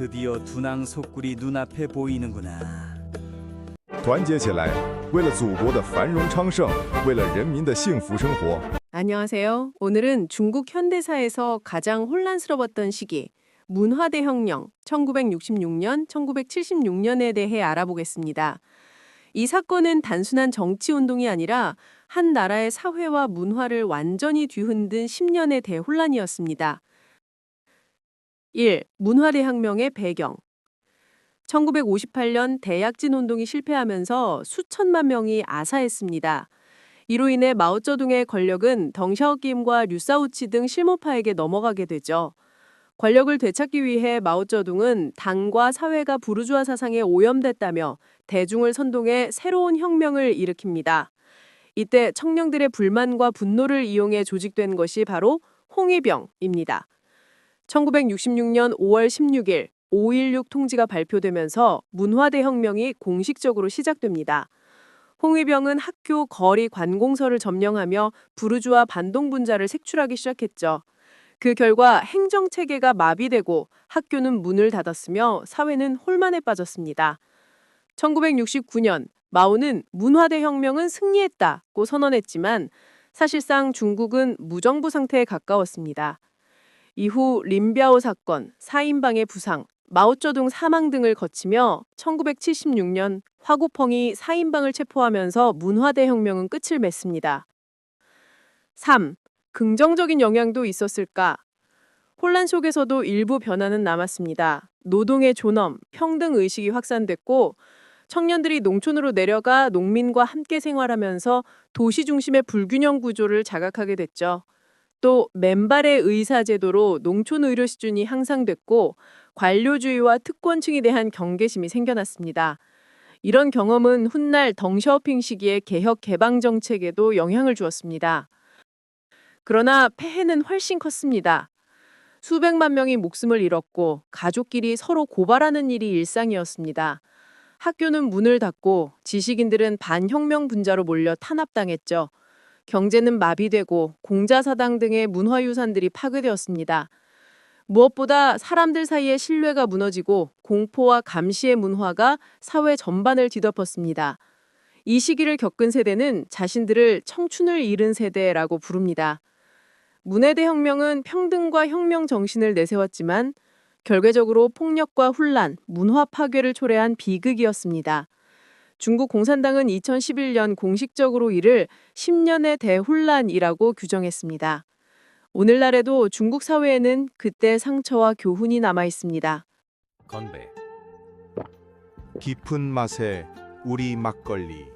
드디어 둔왕 속굴이 눈앞에 보이는구나. 团结起来，为了祖国的繁荣昌盛，为了人民的幸福生活。 안녕하세요. 오늘은 중국 현대사에서 가장 혼란스러웠던 시기, 문화대혁명 1966년, 1976년에 대해 알아보겠습니다. 이 사건은 단순한 정치운동이 아니라 한 나라의 사회와 문화를 완전히 뒤흔든 10년의 대혼란이었습니다. 1. 문화대 혁명의 배경 1958년 대약진 운동이 실패하면서 수천만 명이 아사했습니다. 이로 인해 마오쩌둥의 권력은 덩샤오김과 류사우치 등 실무파에게 넘어가게 되죠. 권력을 되찾기 위해 마오쩌둥은 당과 사회가 부르주아 사상에 오염됐다며 대중을 선동해 새로운 혁명을 일으킵니다. 이때 청년들의 불만과 분노를 이용해 조직된 것이 바로 홍위병입니다. 1966년 5월 16일 5.16 통지가 발표되면서 문화대 혁명이 공식적으로 시작됩니다. 홍위병은 학교, 거리, 관공서를 점령하며 부르주아 반동 분자를 색출하기 시작했죠. 그 결과 행정 체계가 마비되고 학교는 문을 닫았으며 사회는 혼란에 빠졌습니다. 1969년 마오는 문화대 혁명은 승리했다고 선언했지만 사실상 중국은 무정부 상태에 가까웠습니다. 이후 린비아오 사건, 사인방의 부상, 마오쩌둥 사망 등을 거치며 1976년 화구펑이 사인방을 체포하면서 문화대 혁명은 끝을 맺습니다. 3. 긍정적인 영향도 있었을까? 혼란 속에서도 일부 변화는 남았습니다. 노동의 존엄, 평등 의식이 확산됐고 청년들이 농촌으로 내려가 농민과 함께 생활하면서 도시 중심의 불균형 구조를 자각하게 됐죠. 또 맨발의 의사 제도로 농촌 의료 수준이 향상됐고 관료주의와 특권층에 대한 경계심이 생겨났습니다. 이런 경험은 훗날 덩샤오핑 시기의 개혁 개방 정책에도 영향을 주었습니다. 그러나 폐해는 훨씬 컸습니다. 수백만 명이 목숨을 잃었고 가족끼리 서로 고발하는 일이 일상이었습니다. 학교는 문을 닫고 지식인들은 반혁명 분자로 몰려 탄압당했죠. 경제는 마비되고 공자사당 등의 문화유산들이 파괴되었습니다. 무엇보다 사람들 사이의 신뢰가 무너지고 공포와 감시의 문화가 사회 전반을 뒤덮었습니다. 이 시기를 겪은 세대는 자신들을 청춘을 잃은 세대라고 부릅니다. 문해대 혁명은 평등과 혁명 정신을 내세웠지만 결과적으로 폭력과 혼란, 문화 파괴를 초래한 비극이었습니다. 중국 공산당은 2011년 공식적으로 이를 10년의 대혼란이라고 규정했습니다. 오늘날에도 중국 사회에는 그때 상처와 교훈이 남아 있습니다. 건배 깊은 맛의 우리 막걸리.